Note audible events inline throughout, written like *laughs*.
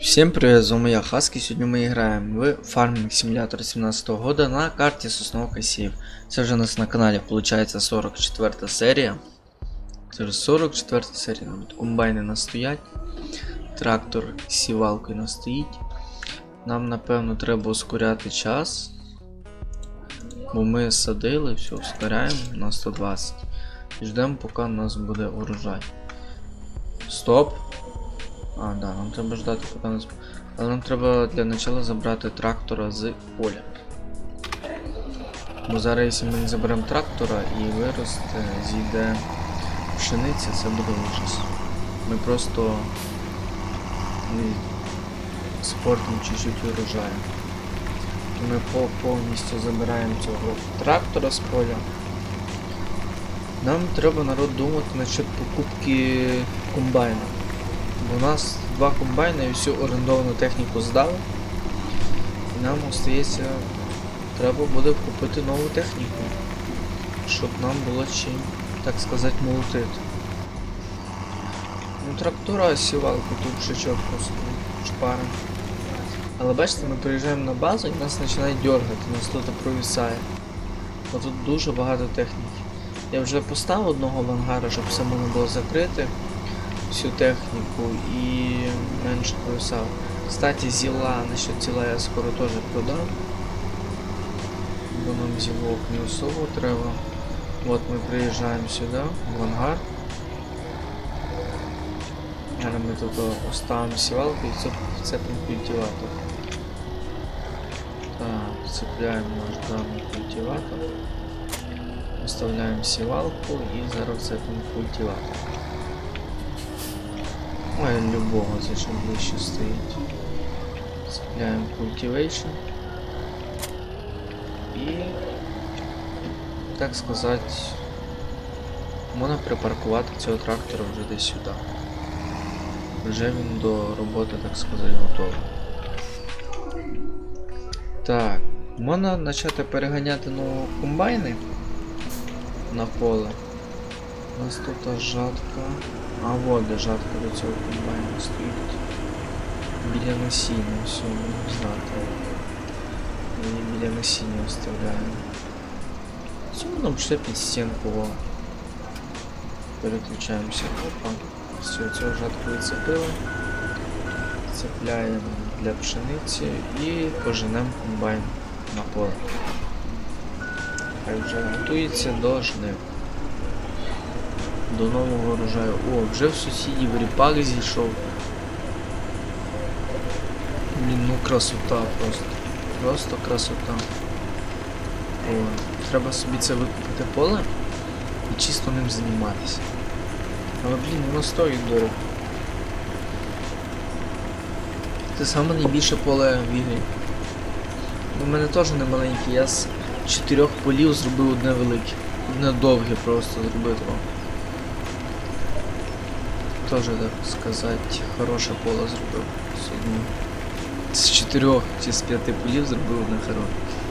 Всем привет, з вами я Хаски. Сьогодні ми граємо в Farming Simulator 17 года на карті Сосновка Сів. Це вже у нас на каналі виходить 44 серія. Це вже 44 серія. Тут комбайни нас стоять. Трактор з сівалкою нас стоїть. Нам напевно треба ускоряти час. Бо ми садили, все, ускоряємо на 120. І ждемо, поки у нас буде урожай. Стоп. А, да, нам треба ждати, поки нас. Але нам треба для начала забрати трактора з поля. Бо зараз, якщо ми не заберемо трактора і виросте, зійде пшениця, це буде ужас. Ми просто спортимо чуть-чуть урожаю. Ми по- повністю забираємо цього трактора з поля. Нам треба народ думати насчет покупки комбайна. У нас два комбайни і всю орендовану техніку здали. І нам остається, треба буде купити нову техніку, щоб нам було чим, так сказати, молотити. Ну, трактора сівалку тут вже чітко шпарим. Але бачите, ми приїжджаємо на базу і нас починають дергати, нас тут провісає. Бо тут дуже багато техніки. Я вже поставив одного в ангара, щоб все можна було закрити всю техніку і менше провисав. Кстати, зіла, насчет зіла я скоро теж продам. Бо нам зілок не особо треба. От ми приїжджаємо сюди, в ангар. Зараз ми тут оставимо сівалку і це цепимо культиватор. Так, цепляємо наш даний культиватор. Оставляємо сівалку і зараз цепимо культиватор. Ой, любого, це що ближче стоїть. Цепляємо Cultivation. І, так сказати, можна припаркувати цього трактора вже десь сюди. Вже він до роботи, так сказати, готовий. Так, можна почати переганяти ну, комбайни на поле. У нас тут жатка. А вот де жатка до цього комбайну стоїть. Біля насіння, все, не знати. І біля насіння оставляємо. Цьому нам пішли під стінку. Переключаємося. Опа. Все, цього жатку відцепили. Цепляємо для пшениці і поженемо комбайн на поле. Хай вже готується до жнив до нового урожаю. О, вже в сусідів ріпак зійшов. Блін, ну красота просто. Просто красота. О, треба собі це викупити поле і чисто ним займатися. Але блін, воно стоїть дорого. Це саме найбільше поле в ігрі. У мене теж не маленьке, я з чотирьох полів зробив одне велике. Одне довге просто зробив. Тоже, так сказати, хороше поле зробив. З одного. З чотирьох чи з п'яти полів зробив одне хороше.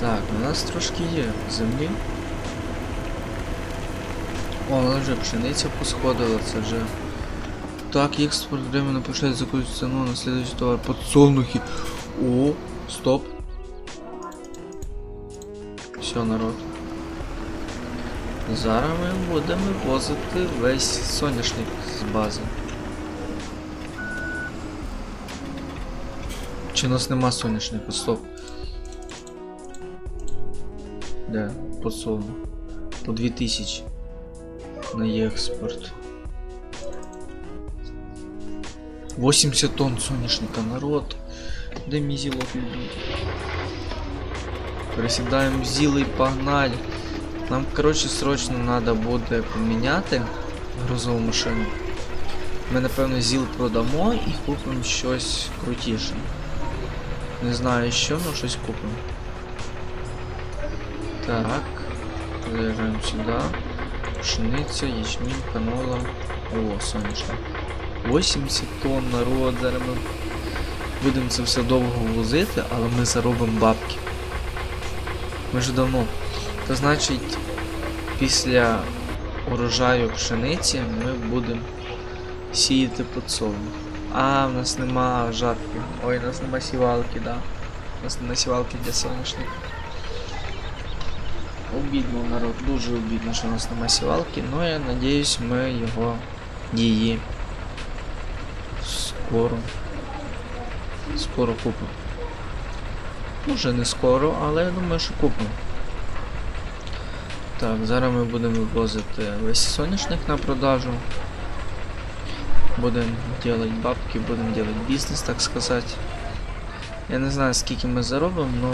Так, у нас трошки є землі. О, але вже пшениця посходила, це вже. Так, експорт временно повышает за какую цену на следующий товар. Подсолнухи. О, стоп. Все, народ. Зараз ми будемо возити весь соняшник з бази. Чи у нас нема соняшника? Стоп. Де? Подсолнух. По 2000 на експорт. 80 тонн соняшника, народ. Де мій зілок? Пересідаємо в зіли і погнали. Нам, коротше, срочно треба буде поміняти грузову машину. Ми, напевно, ЗІЛ продамо і купимо щось крутіше. Не знаю що, але щось купимо. Так. Заїжджаємо сюди. Пшениця, ячмінь, канола. О, сонячно. 80 тонн народ, зараз ми будемо це все довго возити, але ми заробимо бабки. Ми вже давно то значить, після урожаю пшениці ми будемо сіяти подсолнух. А, в нас нема жатки. Ой, у нас нема сівалки, да. У нас нема сівалки для соняшника. Обідно, народ, дуже обідно, що у нас нема сівалки, но я надіюсь, ми його її скоро. Скоро купимо. Може не скоро, але я думаю, що купимо. Так, зараз ми будемо вивозити весь соняшник на продажу. Будемо делать бабки, будемо делать бізнес, так сказати. Я не знаю скільки ми заробимо, но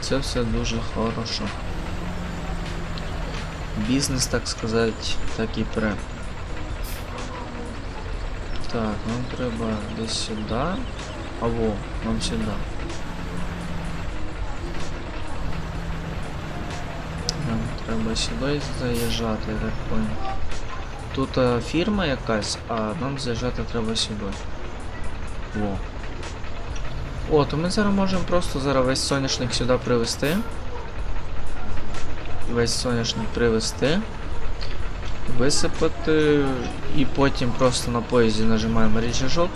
це все дуже хорошо. Бізнес, так сказати, так і пре. Так, нам треба десь сюди. Або нам сюди. Треба сюди заїжджати, я так понял. Тут е, фірма якась, а нам заїжджати треба сюди. Во. О, то ми зараз можемо просто зараз весь соняшник сюди привезти. Весь соняшник привезти. Висипати і потім просто на поїзді нажимаємо рычажок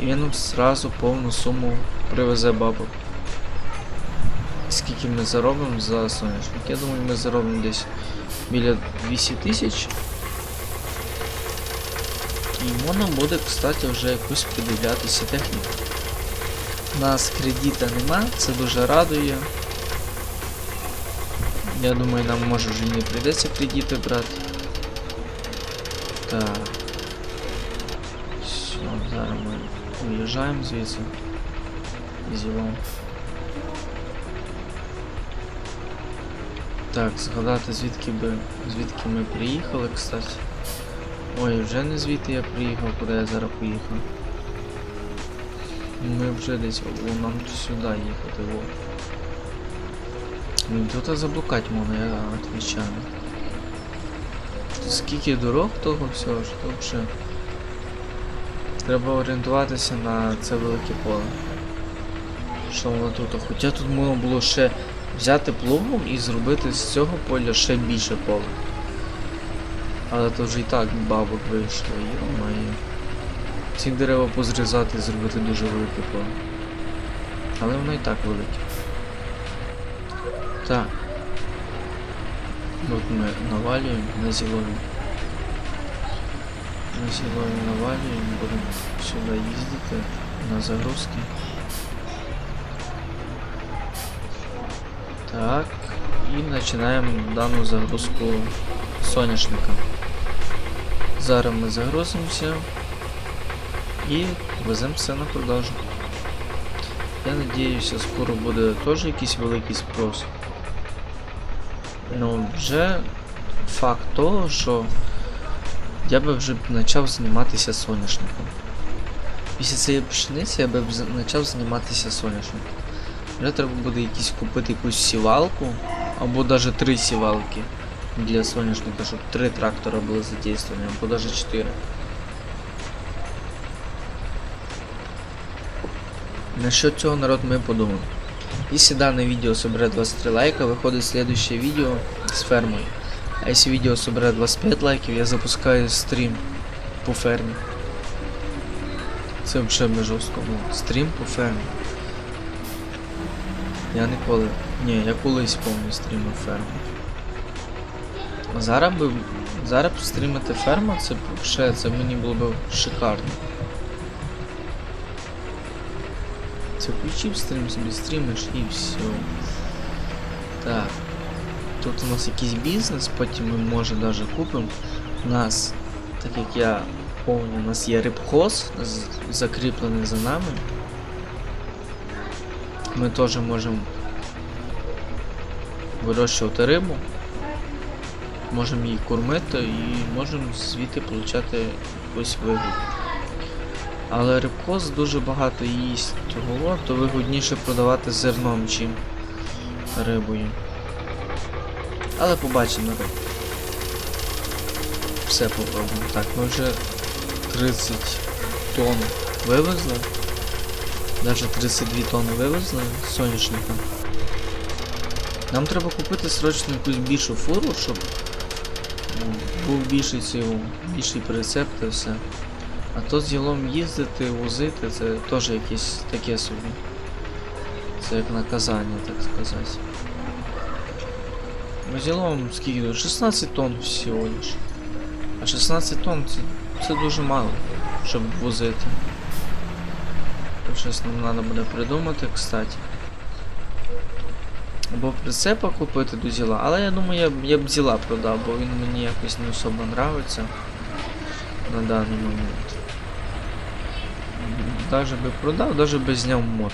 і він нам зразу повну суму привезе бабок. Скільки ми заробимо за соняшник? Я думаю, ми заробимо десь біля 200 тисяч. І можна буде, кстати, вже якусь придивлятися техніку. У нас кредита нема, це дуже радує. Я думаю, нам може вже не прийдеться кредити брати. Так. Все, зараз ми уїжджаємо звідси. Зілом. Так, згадати звідки би. звідки ми приїхали, кстати. Ой, вже не звідти я приїхав, куди я зараз поїхав. Ми вже десь о, нам сюди їхати, во. Ну тут заблукати можна, я відвічаю. Скільки дорог того всього, що взагалі. Треба орієнтуватися на це велике поле. Що воно тут? Хоча тут можна було ще взяти плугом і зробити з цього поля ще більше поле. Але то вже і так бабок вийшло, йо-моє. Ці дерева позрізати і зробити дуже велике поле. Але воно і так велике. Так. От ми навалюємо на зілові. На зілові навалюємо, будемо сюди їздити на загрузки. Так. І починаємо дану загрузку соняшника. Зараз ми загрузимося і веземо все на продажу. Я надіюся, скоро буде теж якийсь великий спрос. Ну, вже факт того, що я би вже почав займатися соняшником. Після цієї пшениці я би б за- почав займатися соняшником. Вже треба буде якісь купити якусь сівалку, або навіть три сівалки для соняшника, щоб три трактора були задействовані, або навіть чотири. Насчет цього народ ми подумаем. Если данное видео соберет 23 лайка, выходит следующее видео с фермой. А если видео соберет 25 лайків, я запускаю стрім по фермі. Це ми жорстко. Стрім по фермі. Я ніколи. Ні, я колись повний стрімив ферму. Зараз би. Зараз б стрімити ферму, це б ще це мені було б шикарно. Це включив стрім, собі стрімиш і все. Так. Тут у нас якийсь бізнес, потім ми може даже купимо. У нас, так як я помню, у нас є рибхоз закріплений за нами. Ми теж можемо вирощувати рибу. Можемо її кормити і можемо звідти отримати якусь вигоду. Але рибкоз дуже багато їсть того, то вигодніше продавати зерном, чим рибою. Але побачимо риб. Все попробуємо. Так, ми вже 30 тонн вивезли. Навіть 32 тонни вивезли соняшника. Нам треба купити срочно якусь більшу фуру, щоб був більший цей більший прицеп та все. А то з ділом їздити, возити, це теж якесь таке собі. Це як наказання, так сказати. Ну, ділом скільки 16 тонн всього лиш. А 16 тонн це, це дуже мало, щоб возити. То щось нам треба буде придумати, кстати. Або прицепа купити до діла, але я думаю, я, я б діла продав, бо він мені якось не особо нравиться на даний момент. Даже би продав, даже би зняв мод.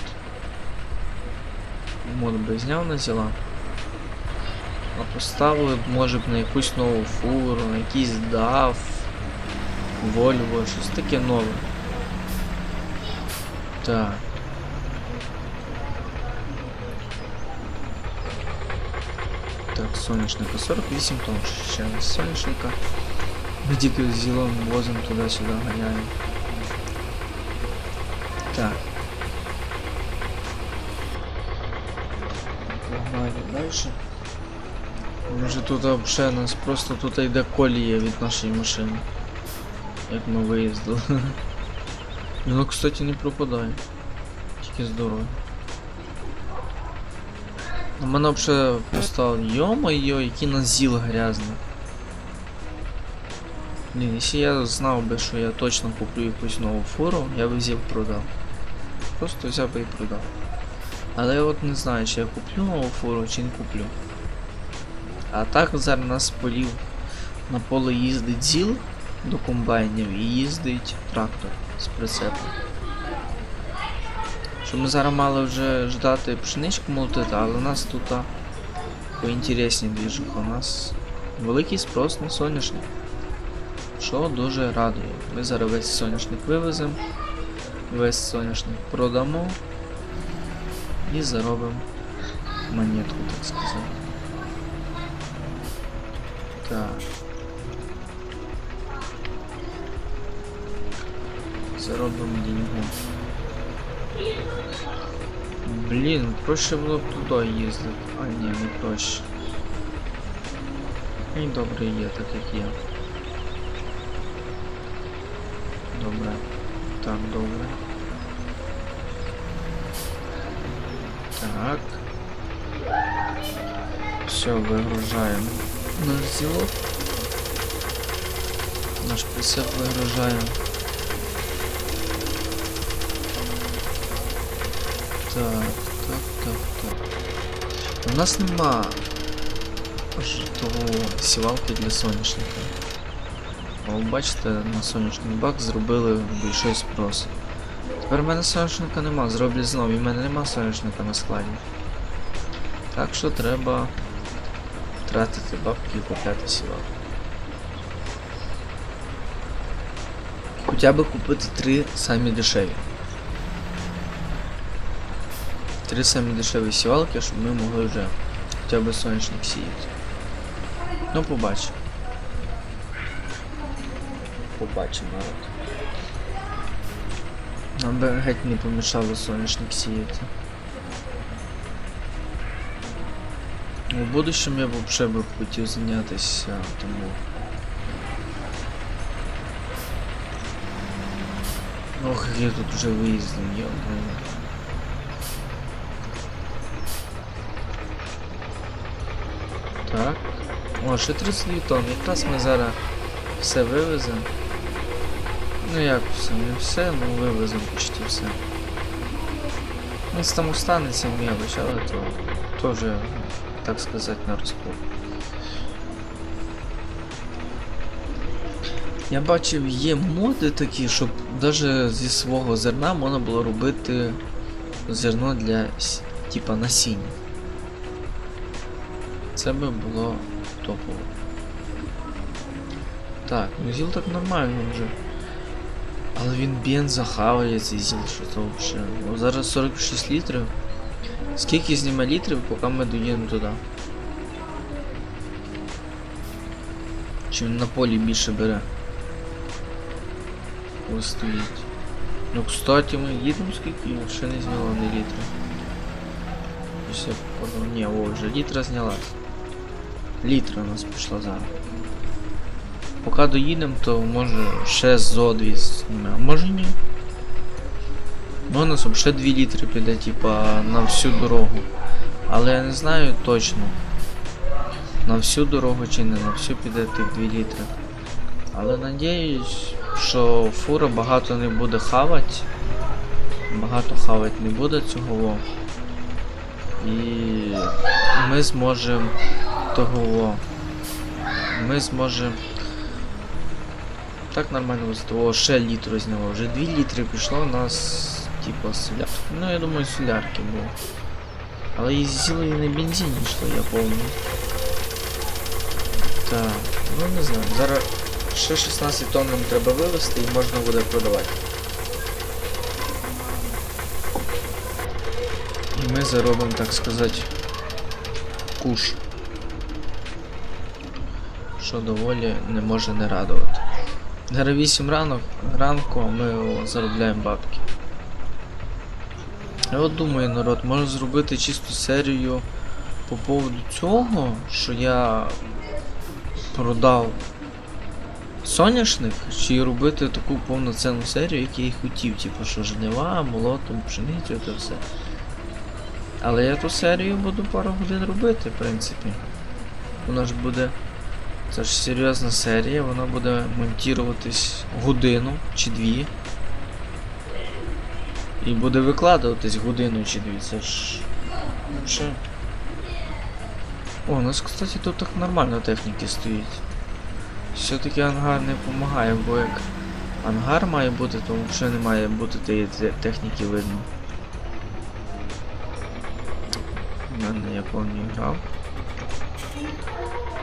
Мод би зняв на діла. А поставили б, може б на якусь нову фуру, на якийсь DAF, Volvo, щось таке нове. Так. Так, соняшника 48 тонн ще раз соняшника. Ми тільки з зілом возимо туди-сюди ганяємо. Так. Погнали дальше. Може тут взагалі нас просто тут йде колія від нашої машини. Як ми виїздили. *laughs* Воно, кстати, не пропадає. Тільки з. У мене взагалі просто йо-моє, який назіл грязний. Блін, якщо я знав би, що я точно куплю якусь нову фуру, я би взяв продав. Просто взяв би і продав. Але я от не знаю, чи я куплю нову фуру, чи не куплю. А так зараз нас полів на поле їздить зіл до комбайнів і їздить трактор з прицепом. Що ми зараз мали вже ждати пшеничку молотити, але у нас тут поінтересні двіжуха. У нас великий спрос на соняшник. Що дуже радує. Ми зараз весь соняшник вивеземо, весь соняшник продамо і заробимо монетку, так сказати. Так. Заробимо деньгу. Блін, проще було б туди їздити. А ні, не проще. І добре є, так як є. Добре. Так, добре. Так. Все, вигружаємо. Наш зілок. Наш прицеп вигружаємо. Так, так, так, так. У нас нема того сівалки для соняшника. А ви бачите, на сонячний бак зробили більший спрос. Тепер в мене соняшника нема, зроблять знову, і в мене нема соняшника на складі. Так що треба тратити бабки і купляти сівалку. Хоча б купити три самі дешеві. Три самі дешеві сівалки, щоб ми могли вже хоча б сонячник сіяти. Ну, побачимо. Побачимо народ. Нам би геть не помішало соняшник сіяти. У будущем я б взагалі б хотів зайнятися тому. Ох, я тут вже виїздив, йо Так. О, ще 32 тонн. Якраз ми зараз все вивеземо. Ну як все, не все, ну вивеземо почти все. Ну, там останеться мелочь, але то теж, так сказати, на розпол. Я бачив, є моди такі, щоб навіть зі свого зерна можна було робити зерно для типа насіння. Це би було топово. Так, ну зіл так нормально вже. Але він бенза хаває цей зіл, що то взагалі. Ну, зараз 46 літрів. Скільки зніме літрів, поки ми доїдемо туди? Чи він на полі більше бере? Ось стоїть. Ну, кстати, ми їдемо скільки? Ще не зняло не літри. Ось я. Ні, о, вже літра знялась. Літра у нас пішла зараз. поки доїдемо, то може ще зо 2 знімемо, може ні. Ну, у нас взагалі 2 літри піде, типа, на всю дорогу. Але я не знаю точно. На всю дорогу чи не на всю піде тих 2 літри. Але надіюсь, що фура багато не буде хавати. Багато хавати не буде цього. І ми зможемо того. Ми зможемо. Так нормально вистати. О, ще літру зняло. Вже 2 літри пішло у нас, типу, солярки. Ну я думаю, солярки було. Але і зіло і на бензині йшло, я помню. Так, ну не знаю. Зараз ще 16 тонн нам треба вивезти і можна буде продавати. І ми заробимо, так сказати, куш. Що доволі не може не радувати. Зараз 8 ранок, ранку ми заробляємо бабки. Я от думаю, народ, може зробити чисту серію по поводу цього, що я продав соняшник, чи робити таку повноцінну серію, як я і хотів, типу, що жнива, молотом, пшеницю та все. Але я ту серію буду пару годин робити, в принципі. Вона ж буде. Це ж серйозна серія, вона буде монтуватись годину чи дві. І буде викладуватись годину чи дві. Це ж. Ще. О, у нас, кстати, тут так нормально техніки стоїть. Все-таки ангар не допомагає, бо як ангар має бути, то взагалі не має бути тієї техніки видно. У мене я повні грав.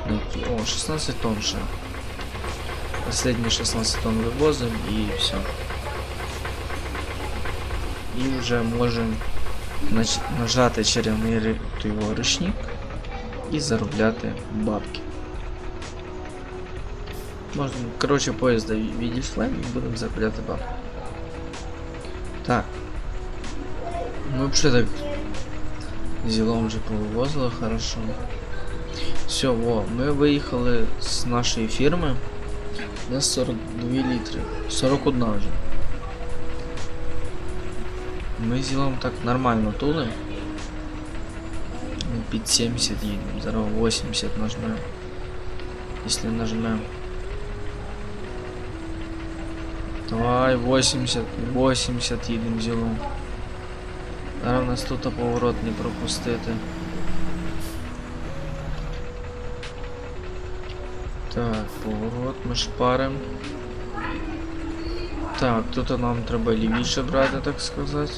На які- О, 16 тонн ще. Последні 16 тонн вивозимо і все. І вже можемо нач- нажати чарівний ри- той його ручник і заробляти бабки. Можна, коротше, поїзда ві- відійшли і будемо заробляти бабки. Так. Ми взагалі так зілом вже повивозили хорошо. Все, во, ми виїхали з нашої фірми. На 42 літри. 41 вже. Ми зілом так нормально тулим. Ну, Під 70 їдемо. Зараз 80 нажмем. Если нажмем. Давай, 80, 80 їдемо зілом. Зараз тут поворот не пропустити. Ми шпарим. Так, тут нам треба лівіше брати, так сказати.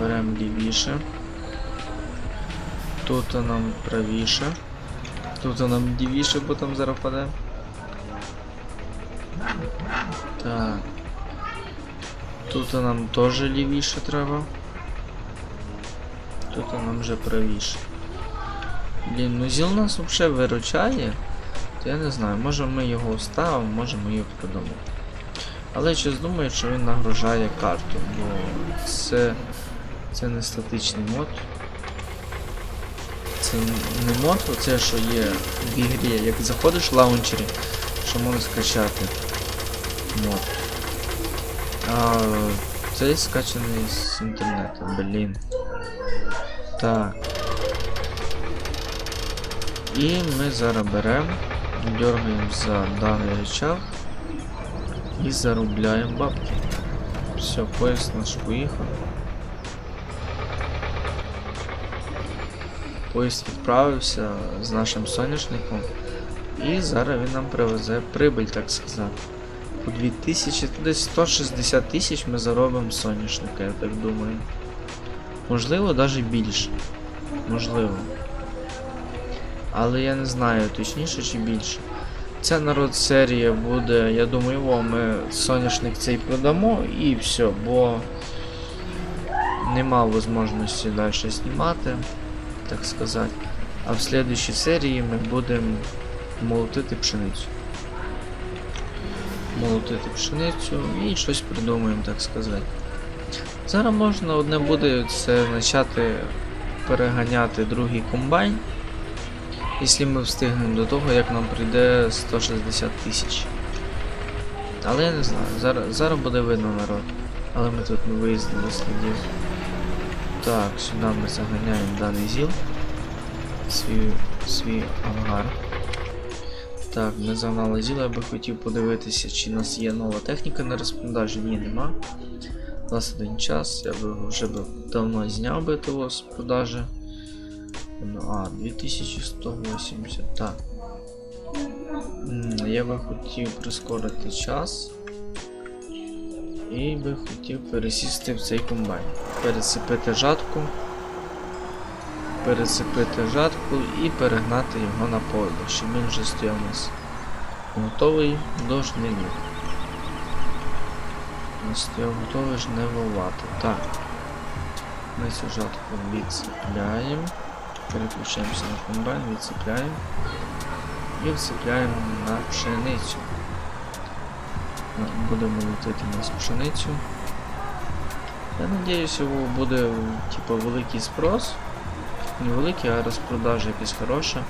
Беремо лівіше. Тут нам правіше. Тут нам лівіше, бо там зараз. Так. Тут нам теж лівіше треба. Тут нам вже правіше. Блін, ну зіл нас взагалі виручає. То я не знаю, може ми його вставимо, може ми його продамо. Але я щось думаю, що він нагружає карту, бо це, це не статичний мод. Це не мод, оце що є в ігрі, як заходиш в лаунчері, що можна скачати мод. А цей скачаний з інтернету, блін. Так. І ми зараз беремо, дергаємо за даний рычаг і заробляємо бабки. Все, поїзд наш поїхав. Поїзд відправився з нашим соняшником. І зараз він нам привезе прибиль, так сказати. По 2000, десь 160 тисяч ми заробимо соняшника, я так думаю. Можливо, навіть більше. Можливо. Але я не знаю точніше чи більше. Ця народ серія буде, я думаю, о, ми соняшник цей продамо і все, бо нема можливості далі знімати, так сказати. А в слідчій серії ми будемо молотити пшеницю. Молотити пшеницю і щось придумаємо, так сказати. Зараз можна одне буде це почати переганяти другий комбайн якщо ми встигнемо до того, як нам прийде 160 тисяч. Але я не знаю, зараз, зараз буде видно народ. Але ми тут не виїздили слідів. Так, сюди ми заганяємо даний зіл. Свій, свій ангар. Так, ми загнали зіл, я би хотів подивитися, чи у нас є нова техніка на розпродажі. Ні, нема. 21 час, я би вже давно зняв би того з продажі. Ну, а, 2180, так. Я би хотів прискорити час. І би хотів пересісти в цей комбайн. Пересипити жатку. Пересипити жатку і перегнати його на поле, щоб він вже стояв у нас готовий до жнивів. Він Стояв готовий жнивувати. Так. Ми цю жатку відцепляємо. Переключаємося на комбайн, відцепляємо. І вцепляємо на пшеницю. Будемо летити у нас пшеницю. Я надіюся, буде типу, великий спрос. Не великий, а розпродажа якась хороша.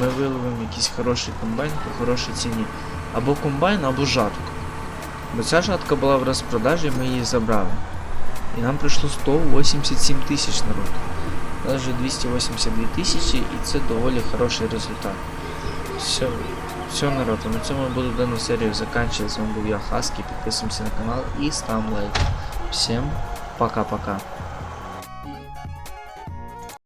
Ми виловимо якийсь хороший комбайн по хорошій ціні. Або комбайн, або жатку. Бо ця жатка була в розпродажі, ми її забрали. І нам прийшло 187 тисяч народ. Навіть 282 тисячі і це доволі хороший результат. Все, все народ, а на цьому буду дану серію заканчивать. З вами був я Хаски. Підписуємося на канал і ставимо лайк. Всем пока-пока.